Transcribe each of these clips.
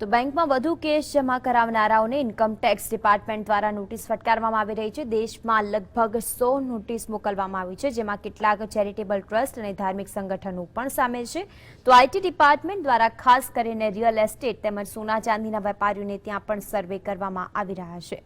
તો બેંકમાં વધુ કેસ જમા કરાવનારાઓને ઇન્કમ ટેક્સ ડિપાર્ટમેન્ટ દ્વારા નોટિસ ફટકારવામાં આવી રહી છે. દેશમાં લગભગ સો નોટિસ મોકલવામાં આવી છે, જેમાં કેટલાક ચેરિટેબલ ટ્રસ્ટ અને ધાર્મિક સંગઠનો પણ સામેલ છે. તો આઈટી ડિપાર્ટમેન્ટ દ્વારા ખાસ કરીને રિયલ એસ્ટેટ તેમજ સોના ચાંદીના વેપારીઓને ત્યાં પણ સર્વે કરવામાં આવી રહ્યા છે.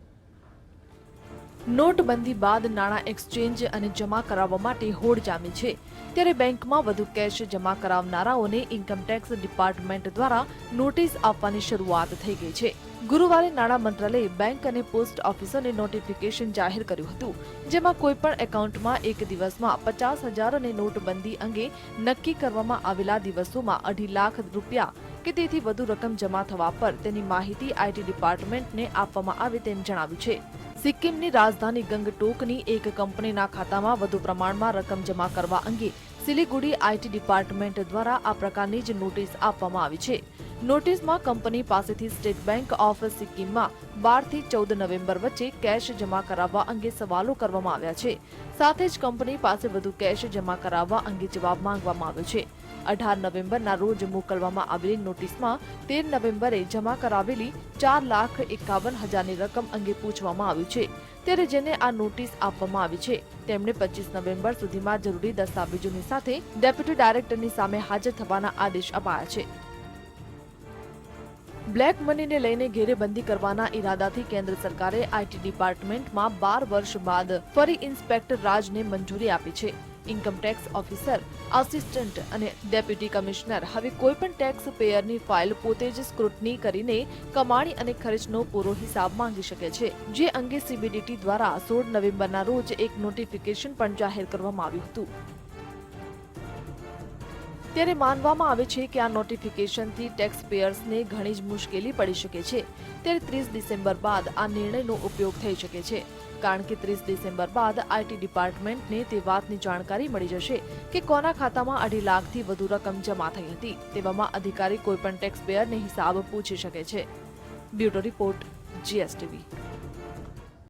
નોટબંધી બાદ નાણાં એક્સચેન્જ અને જમા કરાવવા માટે હોડ જામી છે. ત્યારે બેંકમાં વધુ કેશ જમા કરાવનારાઓને ઇન્કમટેક્સ ડિપાર્ટમેન્ટ દ્વારા નોટિસ આપવાની શરૂઆત થઈ ગઈ છે. ગુરુવારે નાણાં મંત્રાલયે બેંક અને પોસ્ટ ઓફિસોને નોટિફિકેશન જાહેર કર્યું હતું, જેમાં કોઈપણ એકાઉન્ટમાં એક દિવસમાં પચાસ હજાર અને નોટબંધી અંગે નક્કી કરવામાં આવેલા દિવસોમાં અઢી લાખ રૂપિયા કે તેથી વધુ રકમ જમા થવા પર તેની માહિતી આઈટી ડિપાર્ટમેન્ટને આપવામાં આવે તેમ જણાવ્યું છે. સિક્કિમની રાજધાની ગંગટોકની એક કંપનીના ખાતામાં વધુ પ્રમાણમાં રકમ જમા કરવા અંગે સિલિગુડી આઈટી ડિપાર્ટમેન્ટ દ્વારા આ પ્રકારની જ નોટિસ આપવામાં આવી છે. નોટિસમાં કંપની પાસેથી સ્ટેટ બેંક ઓફ સિક્કિમમાં બારથી ચૌદ નવેમ્બર વચ્ચે કેશ જમા કરાવવા અંગે સવાલો કરવામાં આવ્યા છે. સાથે જ કંપની પાસે વધુ કેશ જમા કરાવવા અંગે જવાબ માંગવામાં આવ્યો છે. અઢાર નવેમ્બરના રોજ મોકલવામાં આવેલી નોટિસમાં તેર નવેમ્બરે જમા કરાવેલી ચાર લાખ એકાવન હજારની રકમ અંગે પૂછવામાં આવ્યું છે. ત્યારે જેને આ નોટિસ આપવામાં આવી છે, તેમણે પચીસ નવેમ્બર સુધીમાં જરૂરી દસ્તાવેજોની સાથે ડેપ્યુટી ડાયરેક્ટરની સામે હાજર થવાના આદેશ અપાયા છે. બ્લેક મનીને લઈને ઘેરેબંધી કરવાના ઈરાદાથી કેન્દ્ર સરકારે આઈટી ડિપાર્ટમેન્ટમાં બાર વર્ષ બાદ ફરી ઇન્સ્પેક્ટર રાજને મંજૂરી આપી છે. ઇન્કમ ટેક્સ ઓફિસર આસિસ્ટન્ટ અને ડેપ્યુટી કમિશનર હવે કોઈપણ ટેક્સ પેયરની ફાઇલ પોતે જ સ્ક્રુટની કરીને કમાણી અને ખર્ચનો પૂરો હિસાબ માંગી શકે છે. જે અંગે સીબીડીટી દ્વારા સોળ નવેમ્બરના રોજ એક નોટિફિકેશન પણ જાહેર કરવામાં આવ્યું હતું. ત્યારે માનવામાં આવે છે કે આ નોટિફિકેશનથી ટેક્સ પેયર્સને ઘણી જ મુશ્કેલી પડી શકે છે. ત્યારે ત્રીસ ડિસેમ્બર બાદ આ નિર્ણયનો ઉપયોગ થઈ શકે છે. કારણ કે ત્રીસ ડિસેમ્બર બાદ આઈટી ડિપાર્ટમેન્ટને તે વાતની જાણકારી મળી જશે કે કોના ખાતામાં અઢી લાખથી વધુ રકમ જમા થઈ હતી. તેવામાં અધિકારી કોઈપણ ટેક્સ પેયરને હિસાબ પૂછી શકે છે. Bureau report, G S T V.